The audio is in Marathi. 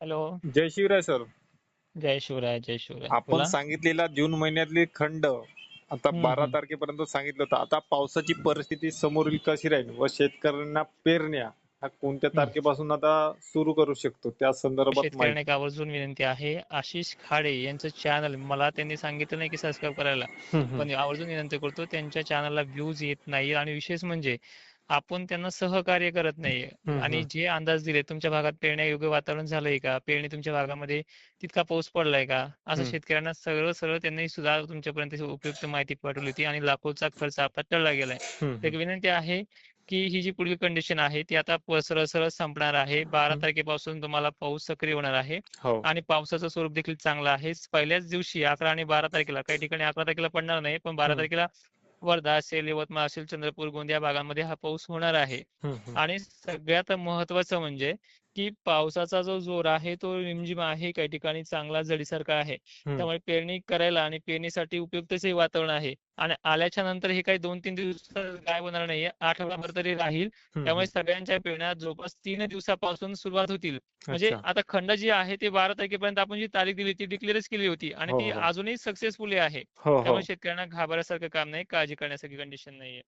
हॅलो. जय शिवराय सर. जय शिवराय जय शिवराय. आपण बोला. सांगितलेला जून महिन्यातली खंड आता हम्म, बारा हम्म. तारखेपर्यंत सांगितलं होतं. आता पावसाची परिस्थिती समोरील कशी राहील व शेतकऱ्यांना पेरण्या ह्या कोणत्या हम्म. तारखेपासून आता सुरू करू शकतो? त्या संदर्भात माहिती शेतकऱ्यांना एक आवर्जून विनंती आहे. आशिष खाडे यांचं चॅनल मला त्यांनी सांगितलं नाही की सबस्क्राईब करायला. हम्म, हम्म. पण आवर्जून विनंती करतो त्यांच्या चॅनलला व्ह्यूज येत नाही आणि विशेष म्हणजे आपण त्यांना सहकार्य करत नाही हम्म, आणि. जे अंदाज दिले तुमच्या भागात पेरण्यायोग्य वातावरण झालंय का पेरणी तुमच्या भागामध्ये तितका पाऊस पडलाय का असं. शेतकऱ्यांना सरळ सरळ त्यांनी सुद्धा तुमच्यापर्यंत उपयुक्त माहिती पाठवली होती आणि लाखोचा खर्च आपला टळला गेलाय तर एक विनंती आहे की ही जी पुढील कंडिशन आहे ती आता सरळ सरळ संपणार आहे बारा. तारखेपासून तुम्हाला पाऊस सक्रिय होणार आहे हो आणि पावसाचं स्वरूप देखील चांगलं आहे पहिल्याच दिवशी अकरा आणि बारा तारखेला काही ठिकाणी अकरा तारखेला पडणार नाही पण बारा. तारखेला वर्धा असेल यवतमाळ असेल चंद्रपूर गोंदिया भागामध्ये हा पाऊस होणार आहे. आणि सगळ्यात महत्वाचं म्हणजे की पावसाचा जो जोर आहे तो रिमझिम आहे काही ठिकाणी चांगला जडीसारखा आहे. त्यामुळे पेरणी करायला आणि पेरणीसाठी उपयुक्तच हे वातावरण आहे. आणि आल्याच्यानंतर हे काही दोन तीन दिवसात काय होणार नाहीये आठवडाभर तरी राहील. त्यामुळे सगळ्यांच्या पेरण्या जवळपास तीन दिवसापासून सुरुवात होतील. म्हणजे. आता खंड जी आहे ते बारा तारखेपर्यंत आपण जी तारीख दिली ती डिक्लेअरच केली होती. आणि हो, ती हो. अजूनही सक्सेसफुली आहे. हो त्यामुळे शेतकऱ्यांना घाबरण्यासारखं काम नाही काळजी करण्यासारखी कंडिशन नाहीये.